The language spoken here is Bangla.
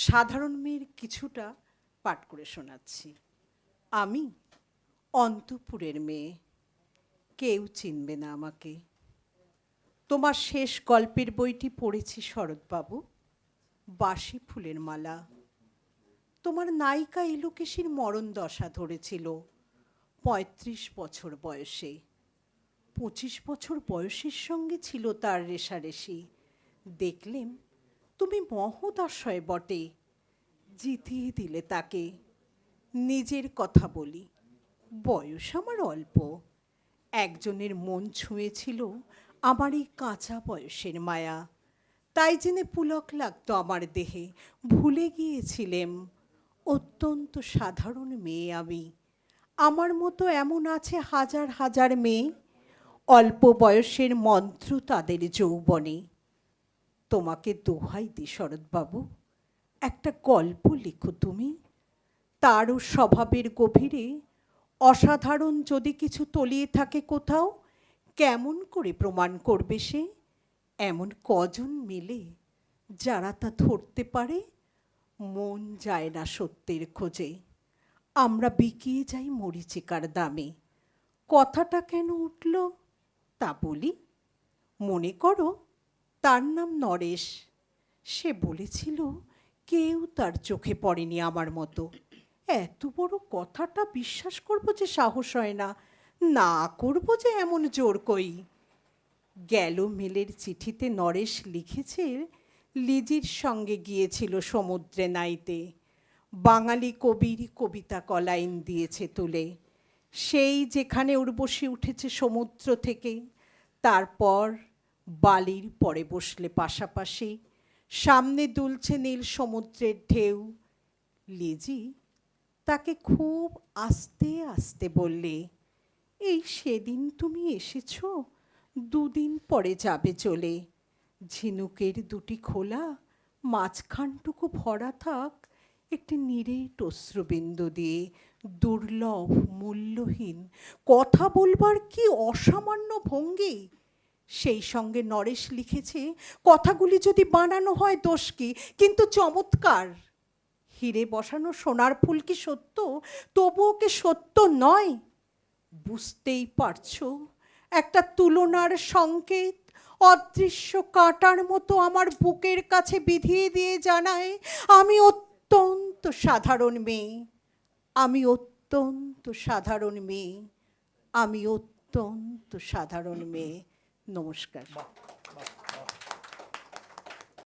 সাধারণ মেয়ের কিছুটা পাঠ করে শোনাচ্ছি। আমি অন্তপুরের মেয়ে। কেউ চিনবে না আমাকে। তোমার শেষ গল্পের বইটি পড়েছি শরৎবাবু। বাসি ফুলের মালা। তোমার নায়িকা এলোকেশীর মরণ দশা ধরেছিল পঁয়ত্রিশ বছর বয়সে। পঁচিশ বছর বয়সের সঙ্গে ছিল তার রেশারেশি। দেখলেম তুমি মহোদশয় বটে। জিতিয়ে দিলে তাকে। নিজের কথা বলি। বয়স আমার অল্প। একজনের মন ছুঁয়েছিল আমার এই কাঁচা বয়সের মায়া। তাই জেনে পুলক লাগতো আমার দেহে। ভুলে গিয়েছিলেম। অত্যন্ত সাধারণ মেয়ে আমি। আমার মতো এমন আছে হাজার হাজার মেয়ে। অল্প বয়সের মন্ত্র তাদের যৌবনে। তোমাকে দোহাই দি, শরৎবাবু। একটা গল্প লিখো তুমি। তারও স্বভাবের গভীরে অসাধারণ যদি কিছু তলিয়ে থাকে কোথাও, কেমন করে প্রমাণ করবে সে? এমন কজন মিলে যারা তা ধরতে পারে? মন যায় না সত্যের খোঁজে। আমরা বিকিয়ে যাই মরিচিকার দামে। কথাটা কেন উঠল তা বলি। মনে করো তার নাম নরেশ। সে বলেছিল, কেউ তার চোখে পড়েনি আমার মতো। এত বড় কথাটা বিশ্বাস করব যে সাহস হয় না। না করব যে এমন জোর কই? গেল মেলের চিঠিতে নরেশ লিখেছে, লিজির সঙ্গে গিয়েছিল সমুদ্রে নাইতে। বাঙালি কবির কবিতা কলাইন দিয়েছে তুলে। সেই যেখানে উর্বশী উঠেছে সমুদ্র থেকে, তারপর বালির পরে বসলে পাশাপাশি। সামনে দুলছে নীল সমুদ্রের ঢেউ। লিজি তাকে খুব আস্তে আস্তে বললে, এই সেদিন তুমি এসেছ? দুদিন পরে যাবে চলে। ঝিনুকের দুটি খোলা, মাঝখানটুকু ভরা থাক, একটি নিরেট অশ্রুবিন্দু দিয়ে। দুর্লভ, মূল্যহীন, কথা বলবার কি অসামান্য ভঙ্গি? সেই সঙ্গে নরেশ লিখেছে, কথাগুলি যদি বানানো হয় দোষ কি? কিন্তু চমৎকার। হিরে বসানো সোনার ফুল কি সত্য? তবুও কি সত্য নয়? বুঝতেই পারছ, একটা তুলনার সংকেত। অদৃশ্য কাটার মতো আমার বুকের কাছে বিধিয়ে দিয়ে জানায়, আমি অত্যন্ত সাধারণ মেয়ে। আমি অত্যন্ত সাধারণ মেয়ে। আমি অত্যন্ত সাধারণ মেয়ে। নমস্কার